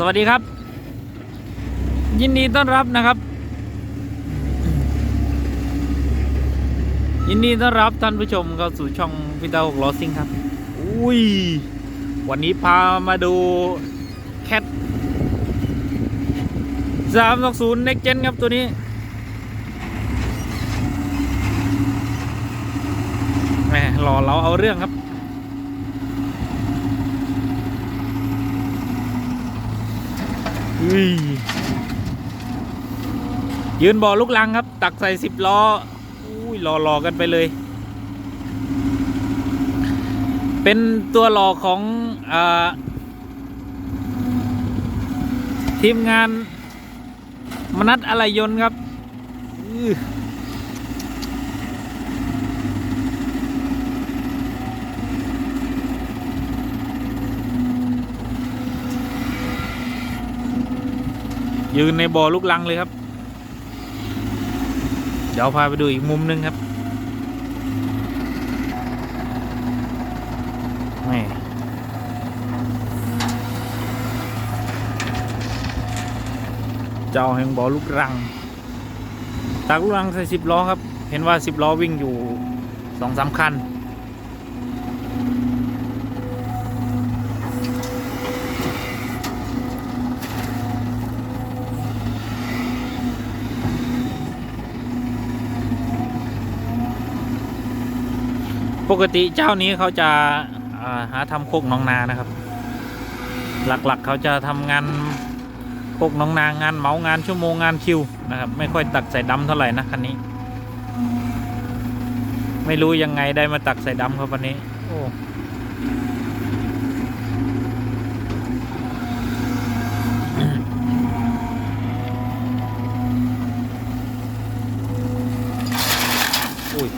สวัสดีครับ ยินดีต้อนรับนะครับ ยินดีต้อนรับท่านผู้ชมเข้าสู่ช่องพิตาหกล้อซิ่งครับอุ้ยวันนี้พามาดูแคทสามสองศูนย์เน็กเจนครับตัวนี้ แหมหล่อเราเอาเรื่องครับ ยืนบ่อลูกลังครับ ตักใส่สิบล้ออุ้ยรอรอกันไปเลย เป็นตัวหล่อของอทีมงานมนัดอะไรยนครับ ยืนในบ่อลูกลังเลยครับ เดี๋ยวพาไปดูอีกมุมหนึงครับแม่เจ้าแห่งบ่อลูกรังตากลูกรังใส่สิบล้อครับ เห็นว่าสิบล้อวิ่งอยู่สองสามคัน ปกติเจ้านี้เขาจะาหาทำโคกน้องนานะครับ หลักๆเขาจะทำงานโคกน้องนางานเหมางานชั่วโมงงานคิวนะครับไม่ค่อยตักใส่ดำเท่าไหร่นะคันนี้ ไม่รู้ยังไงได้มาตักใส่ดำครับวันนี้ โอ้ย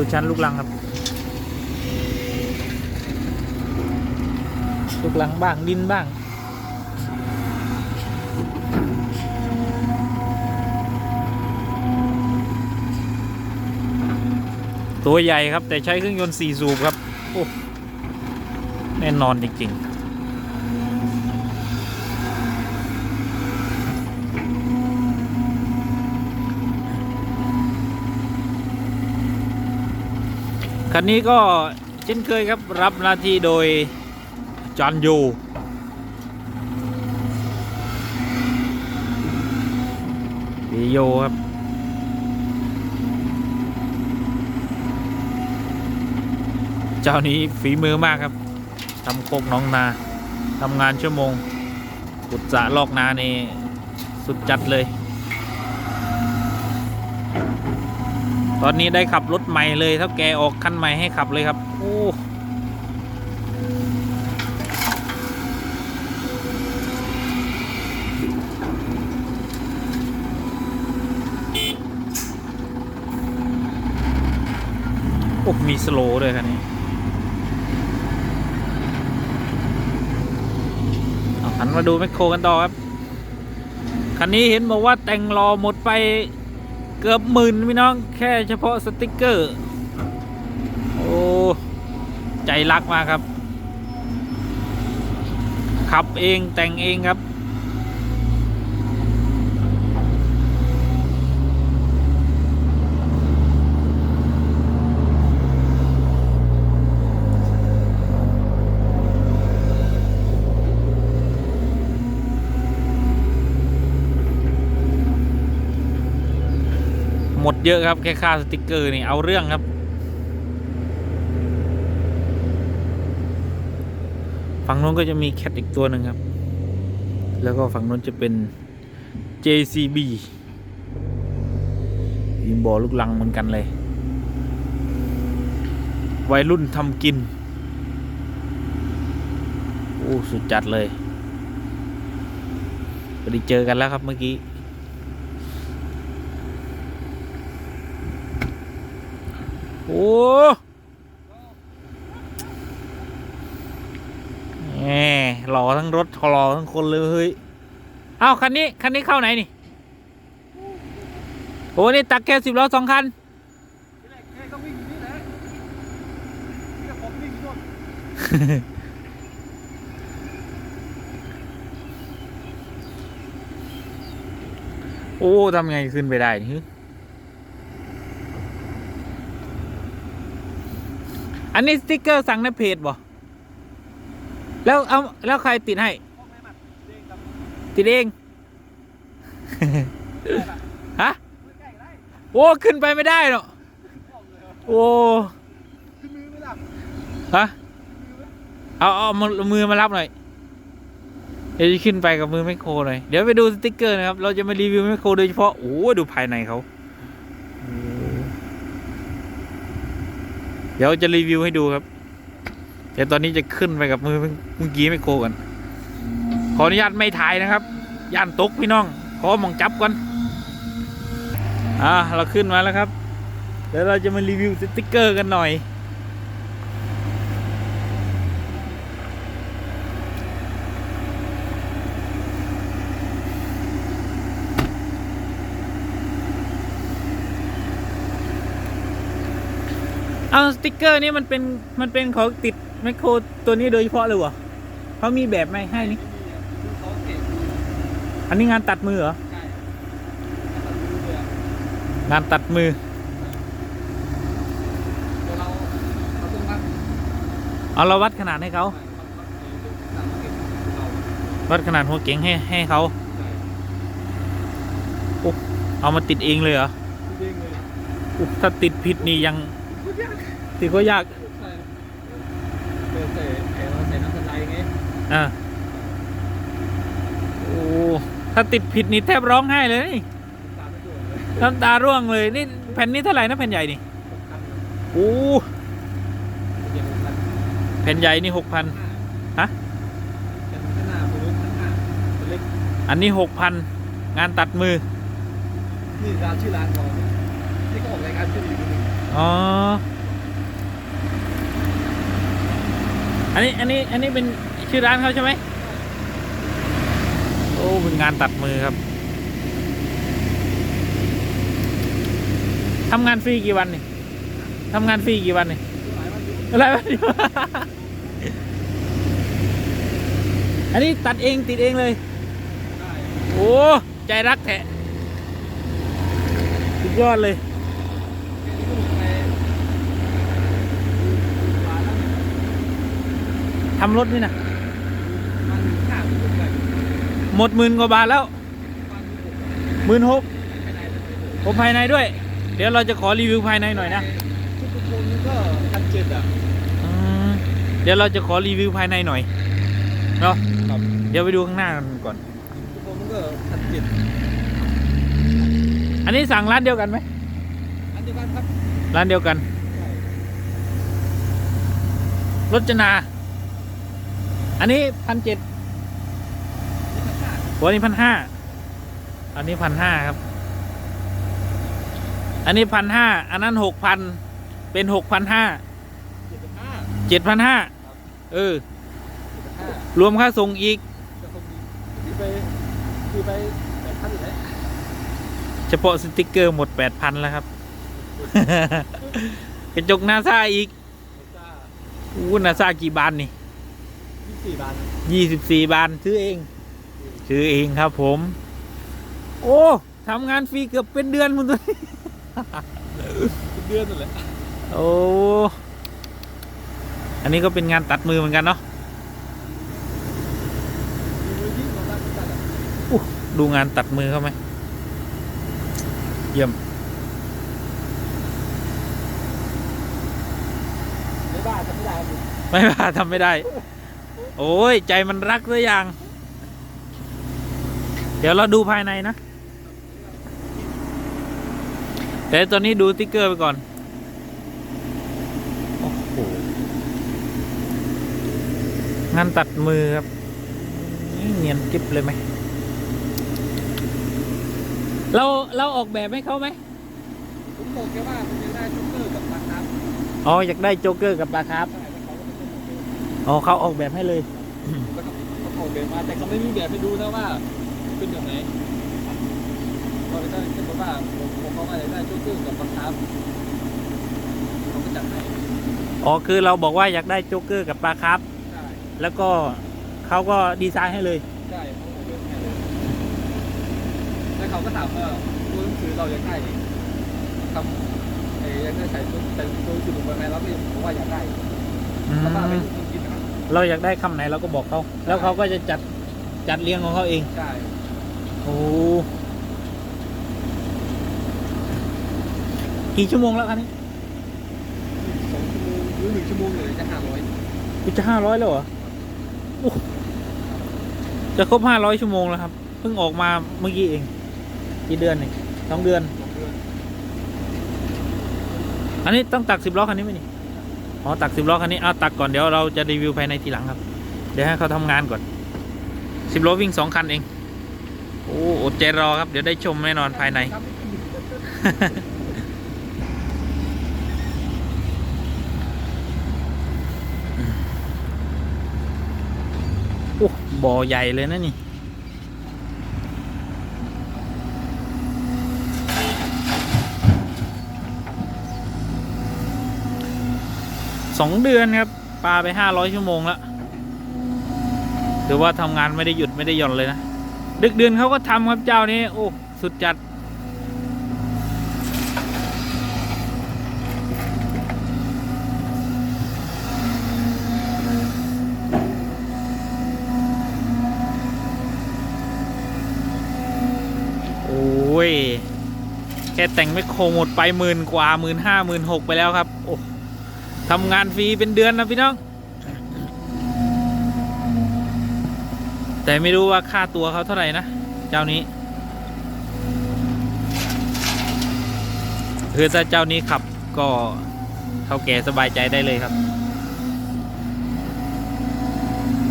ดูชั้นลูกลังครับ ลูกลังบ้างดินบ้าง ตัวใหญ่ครับแต่ใช้เครื่องยนต์4สูบครับ โอ้ แน่นอนจริง ๆ คันนี้ก็เช่นเคยครับรับหน้าที่โดยจอนยูวีโยครับ เจ้านี้ฝีมือมากครับทำโคกน้องนาทำงานชั่วโมงขุดสะลอกนานี่สุดจัดเลย ตอนนี้ได้ขับรถใหม่เลยเท่าแกออกคันใหม่ให้ขับเลยครับ โอ้โอ้มีสโลด้วยคันนี้เอาหันมาดูแมคโครกันต่อครับ คันนี้เห็นบอกว่าแต่งรอหมดไป เกือบหมื่นพี่น้องแค่เฉพาะสติกเกอร์ โอ้ ใจรักมากครับ ขับเองแต่งเองครับ เยอะครับแค่ค่าสติกเกอร์นี่เอาเรื่องครับ ฝั่งนู้นก็จะมีแคทอีกตัวหนึ่งครับ แล้วก็ฝั่งนู้นจะเป็น JCB ยิงบอลลูกลังเหมือนกันเลย วัยรุ่นทำกิน โอ้ สุดจัดเลยพอดีเจอกันแล้วครับเมื่อกี้ โอ้ แหมหล่อทั้งรถหล่อทั้งคนเลยเฮ้ย เอ้าคันนี้ คันนี้เข้าไหนนี่ โอ้นี่ตักแค่สิบล้อสองคันที่แรกแค่ก็วิ่งอยู่นี่แหละที่แรกผมวิ่งอยู่นู่นโอ้ทำไงขึ้นไปได้นี่ นนี้สติ๊กเกอร์สั่งในเพจบ่แล้วเอาแล้วใครติดให้พ่อแม่มันเด้งกับติดเอง ฮะใกล้ๆได้โอ้ ขึ้นไปไม่ได้หรอกบอกเลยว่าโอ้ขึ้นมือไหม่ล่ะฮะมือไหมเอาเอามือมือมารับหน่อย เดี๋ยวจะขึ้นไปกับมือแมคโครหน่อย เดี๋ยวไปดูสติ๊กเกอร์นะครับ เราจะมารีวิวแมคโครโดยเฉพาะ โอ้ดูภายในเขาโอ้เดี๋ยวจะรีวิวให้ดูครับเดี๋ยวตอนนี้จะขึ้นไปกับมือเมื่อกี้ไม่โคกันขออนุญาตไม่ถ่ายนะครับ ย่านตกพี่น้องขอมองจับก่อนอ่าเราขึ้นมาแล้วครับ เดี๋ยวเราจะมารีวิวสติ๊กเกอร์กันหน่อย เอาสติกเกอร์นี่มันเป็นมันเป็นของติดแมคโครตัวนี้โดยเฉพาะเลยวะเขามีแบบไหมให้นี่อันนี้งานตัดมือเหรอใช่งานตัดมือเอาเราวัดขนาดให้เขาวัดขนาดหัวเก๋งให้ให้เขาเอามาติดเองเลยเหรอเด้งเลยอุ๊ยถ้าติดผิดนี่ยัง ติดก็ยากใช่เปิดใส่แอร์เราใส่น้ำสไลด์ไงอ่าโอ้ถ้าติดผิดนี่แทบร้องไห้เลยนี่ตามไม่ถูกเลยน้ำตาร่วงเลยนี่แผ่นนี้เท่าไหร่นะแผ่นใหญ่นี่หกพันโอ้เจ็ดหกพันแผ่นใหญ่นี่หกพันฮะเป็นขนาดมือข้างหน้าเป็นเล็กอันนี้หกพันงานตัดมือนี่ร้านชื่อร้านเขาเนี่ยนี่ก็ออกรายการชื่ออีกทีหนึงอ๋อ อันนี้อันนี้อันนี้เป็นชื่อร้านเขาใช่ไหมโอ้เป็นงานตัดมือครับทำงานฟรีกี่วันนี่ทำงานฟรีกี่วันนี่หลายวันอยู่วะอันนี้ตัดเองติดเองเลย โอ้ ใจรักแท้สุดยอดเลย ทำรถนี่นะหมดหมื่นกว่าบาทแล้วหมื่นหกผมภายในด้วย เดี๋ยวเราจะขอรีวิวภายในหน่อยนะชุดกระโปรงนี่ก็พันเจ็ดอะอืมเดี๋ยวเราจะขอรีวิวภายในหน่อยเนาะครับเดี๋ยวไปดูข้างหน้ากันก่อนกระโปรงมันก็พันเจ็ดอันนี้สั่งร้านเดียวกันไหมอันเดียวกันครับร้านเดียวกันรจนา อันนี้พันเจ็ดนี่พันห้าหัวนี้พันห้า อันนี้พันห้าครับ อันนี้พันห้า อันนั้นหกพัน เป็นหกพันห้า เจ็ดพันห้าเจ็ดพันห้าเออเจ็ดพันห้ารวมค่าส่งอีกจะคงดีที่ไปที่ไปแปดพันอยู่แล้วเฉพาะสติกเกอร์หมดแปดพันแล้วครับ กระจกนาซาอีกจ้าอู้นาซากี่บานนี่ยี่ สิบสี่บาทนะยี่สิบสี่บานซื้อเอง ซื้อเองครับผม โอ้ทำงานฟรีเกือบเป็นเดือนมึงตัวนี้เป็นเดือนนั่นแหละโอ้อันนี้ก็เป็นงานตัดมือเหมือนกันเนาะมีมือยิ่งของร้านจัดอะดูงานตัดมือเขาไหมเยี่ยมไม่บ้าจะไม่ได้ครับไม่ว่าทำไม่ได้ โอ้ย ใจมันรักซะอย่างเดี๋ยวเราดูภายในนะ แต่ตอนนี้ดูสติ๊กเกอร์ไปก่อน โอ้โห งานตัดมือครับนี่เนียนกิ๊บเลยไหม เรา เราออกแบบให้เขาไหมผมบอกแกว่าผมจะได้ชุกเกอร์กับปลาครับ อ๋อ อยากได้โจ๊กเกอร์กับปลาครับ อ๋อเขาออกแบบให้เลยแล้วก็เขาออกแบบมาแต่เขาไม่มีแบบให้ดูนะว่า เป็นอย่างไหนเราได้เช่นว่าผมผมเขาว่าอยากได้จุ๊กๆกับบังคับเขาก็จัดให้อ๋อคือเราบอกว่าอยากได้โจ๊กเกอร์กับปลาครับ ใช่แล้วก็เขาก็ดีไซน์ให้เลย ใช่เขาก็เลือกให้เลยแล้วเขาก็ถามว่าตัวหนังสือเราอยากได้ทำเอ้ยอยากได้ใส่ตัวใส่ตัวหนังสือผมไปไหมแล้วพี่ผมว่าอยากได้ อืแล้วก็เอาไปมกินนะครับ เราอยากได้คำไหนเราก็บอกเขา แล้วเขาก็จะจัดจัดเรียงของเขาเอง ใช่โอ้กี่ชั่วโมงแล้วคันนี้สองชั่วโมงหรือหนึ่งชั่วโมงเลยจะห้าร้อยกูจะห้าร้อยแล้วเหรอโอ้จะครบห้าร้อยชั่วโมงแล้วครับ เพิ่งออกมาเมื่อกี้เอง กี่เดือนเองสองเดือน สองเดือน อันนี้ต้องตักสิบล้อคันนี้ไหมนี่ อ๋อตักสิบล้อคันนี้อ้าวตักก่อนเดี๋ยวเราจะรีวิวภายในทีหลังครับ เดี๋ยวให้เขาทำงานก่อนสิบล้อวิ่งสองคันเอง โอ้อดใจรอครับเดี๋ยวได้ชมแน่นอนภายในครับไม่กินโอ้บ่อใหญ่เลยนะนี่ สองเดือนครับปลาไปห้าร้อยชั่วโมงแล้วถือว่าทำงานไม่ได้หยุดไม่ได้หย่อนเลยนะ ดึกเดือนเขาก็ทำครับเจ้านี้ โอ้ สุดจัด โอ้ย แค่แต่งไม่โครหมดไปหมื่นกว่าหมื่นห้าหมื่นหกไปแล้วครับ โอ้ ทำงานฟรีเป็นเดือนนะพี่น้อง แต่ไม่รู้ว่าค่าตัวเขาเท่าไหร่นะ เจ้านี้ คือถ้าเจ้านี้ขับก็เท่าแก่สบายใจได้เลยครับ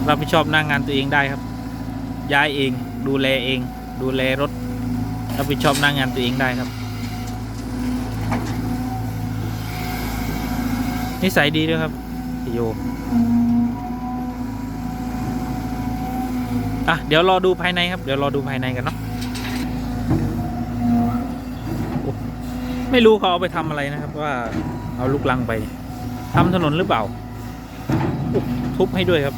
รับผิดชอบหน้างงานตัวเองได้ครับ ย้ายเองดูแลเอง ดูแลรถรับผิดชอบหน้างงานตัวเองได้ครับ นิสัยดีด้วยครับพี่โยอะเดี๋ยวรอดูภายในครับ เดี๋ยวรอดูภายในกันเนาะไม่รู้เขาเอาไปทำอะไรนะครับ ว่าเอาลูกลังไปทำถนนหรือเปล่า ทุบให้ด้วยครับ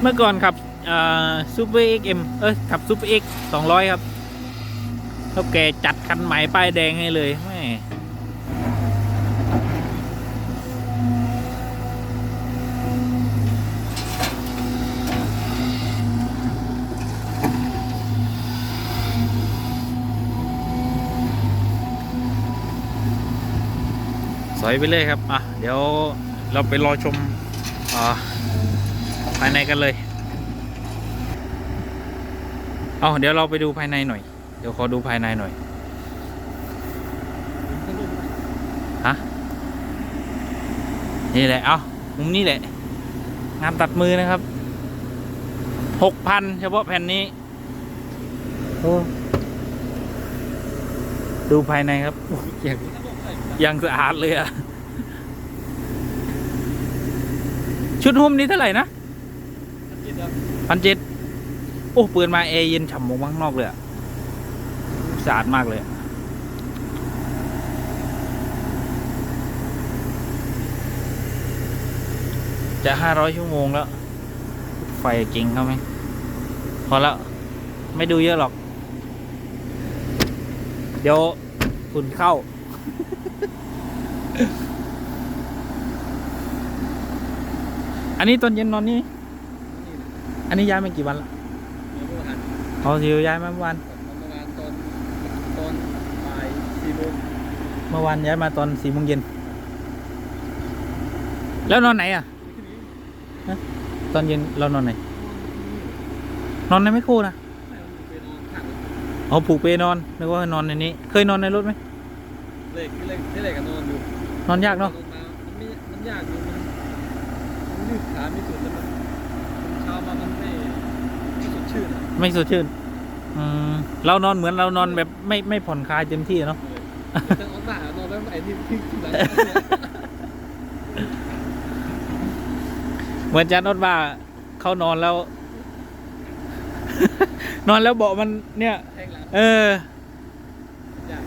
เมื่อก่อนขับซูเปอร์เอ็กเอ็มเอ้ยขับซูเปอร์เอ็กสองร้อยครับ เท่าแกจัดคันใหม่ป้ายแดงให้เลยแม่สอยไปเลยครับ อะ เดี๋ยวเราไปรอชมอ่าภายในกันเลย เอาเดี๋ยวเราไปดูภายในหน่อย ดี๋ยวขอดูภายในหน่อย ฮะ นี่แหละ เอามุมนี้แหละ งานตัดมือนะครับ หกพันเฉพาะแผ่นนี้ โอ้ ดูภายในครับ อยอย่างยังสะอาดเลยอะชุดหุ้มนี้เท่าไหร่นะพันเจ็ดโอ้ เปิดมาแอร์เย็นฉ่ำมงข้างนอกเลยอะ สะอาดมากเลยอะจะห้าร้อยชั่วโมงแล้ว ไฟเก่งเขาไหมพอแล้วไม่ดูเยอะหรอก เดี๋ยวฝุ่นเข้า อันนี้ตอนเย็นนอนนี่ อันนี้ย้ายมากี่วันละอ๋อสิวย้ายมาเมื่อวาน ประมาณตอนตอนบ่ายสี่โมง เมื่อวานย้ายมาตอนสี่โมงเย็น แล้วนอนไหนอะตอนเย็นเรานอนไหน นอนในไม่คู่นะไปนอนข้างอ๋อผูกเปนอนนึกว่านอนในนี้ เคยนอนในรถไหมเล็กเล็กที่เล็กกันนอนอยู่ นอนยากเนาะลงมามันไม่มันยากอยู่มันมันยืดขาไม่สุดแล้วมันมันเช้ามามันไม่ไม่สดชื่นอะไม่สดชื่น อืมเรานอนเหมือนเรานอนแบบไม่ไม่ผ่อนคลายเต็มที่เนาะ จะนอนหน้านอนแล้วไอ้นี่ที่ที่หลังเนี่ยเหมือนจานอดว่าเขานอนแล้ว นอนแล้วเบาะมันเนี่ย แทงหลังเออยาก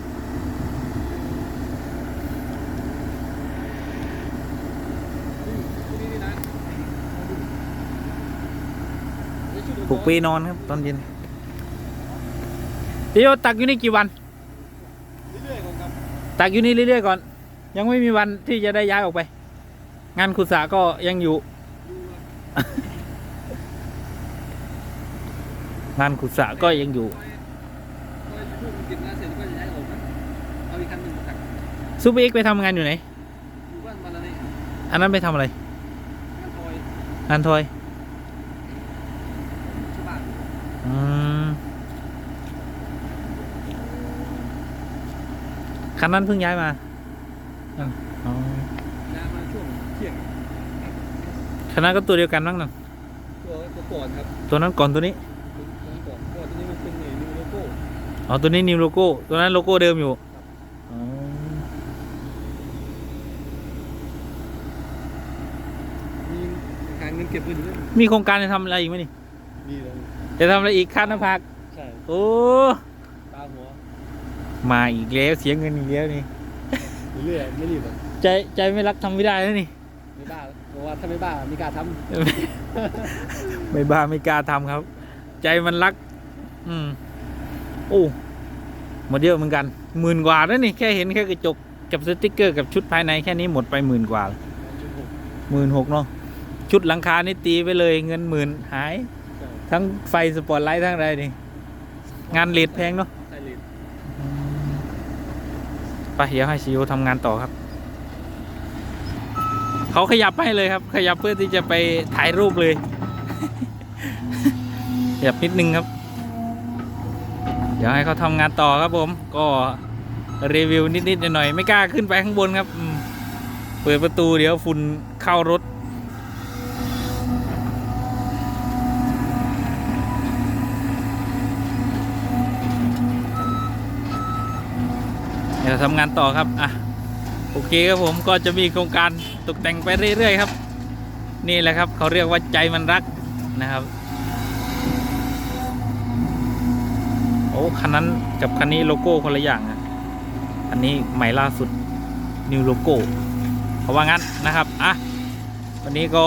นี่นี่นะผูกปีนอนครับ ตอนเย็นพี่โยตักอยู่นี่กี่วัน เรื่อยๆก่อนครับ ตักอยู่นี่เรื่อยๆก่อน ยังไม่มีวันที่จะได้ย้ายออกไป งานขุดสระก็ยังอยู่ งานขุดสระก็ยังอยู่ซูเปอร์เอ็กไปทำงานอยู่ไหนอันนั้นไปทำอะไรงานทอยงานทอยอืม คันนั้นเพิ่งย้ายมาอ๋อย้ายมาช่วงเที่ยงคันนั้นก็ตัวเดียวกันมั้งนั่นตัวตัวก่อนครับ ตัวนั้นก่อนตัวนี้ตัวก่อนก็ตัวนี้มันเป็นเนนิวโลโก้ อ๋อ ตัวนี้นิวโลโก้ ตัวนั้นโลโก้เดิมอยู่อ๋อมีหาเงินเก็บเงินด้วยมีโครงการจะทำอะไรอีกไหมนี่ มีเลยจะทำอะไรอีกค่าน้ำพัก ใช่ โอ้ตาหัว มาอีกแล้วเสียเงินอีกแล้วนี่ เรื่อยๆไม่รีบหรอกใจใจไม่รักทำไม่ได้แล้วนี่ ไม่บ้าเพราะว่าถ้าไม่บ้าไม่กล้าทไม่บ้าไม่กล้าทำครับ ใจมันรัก อืมโอ้หมดเยอะเหมือนกันหมื่นกว่าแล้วนี่แค่เห็นแค่กระจกกับสติกเกอร์กับชุดภายในแค่นี้หมดไปหมื่นกว่าำจุดหกหมื่นหกเนาะชุดหลังคานี่ตีไปเลยเงินหมื่นหายใช่ทั้งไฟสปอตไลท์ทั้งอะไรนี่งานเลดแพงเนาะ ใช่เลด ไปเดี๋ยวให้ซีอูทำงานต่อครับ เขาขยับให้เลยครับ ขยับเพื่อที่จะไปถ่ายรูปเลย ขยับนิดนึงครับ เดี๋ยวให้เขาทำงานต่อครับผม ก็รีวิวนิดๆหน่อยๆไม่กล้าขึ้นไปข้างบนครับ เปิดประตูเดี๋ยวฝุ่นเข้ารถ เดี๋ยว ทำงานต่อครับอะโอเคครับผมก็จะมีโครงการตกแต่งไปเรื่อยๆครับ นี่แหละครับเขาเรียกว่าใจมันรักนะครับโอ้คันนั้นกับคันนี้โลโก้คนละอย่างนะอันนี้ใหม่ล่าสุดนิวโลโก้เพราะว่างั้นนะครับอะวันนี้ก็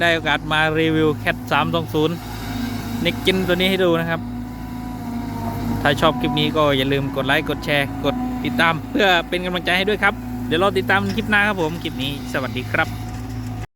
ได้โอกาสมารีวิวแคท320นิกจินตัวนี้ให้ดูนะครับ ถ้าชอบคลิปนี้ก็อย่าลืมกดไลค์ กดแชร์ กด ติดตามเพื่อเป็นกำลังใจให้ด้วยครับ เดี๋ยวรอติดตามคลิปหน้าครับผม คลิปนี้สวัสดีครับ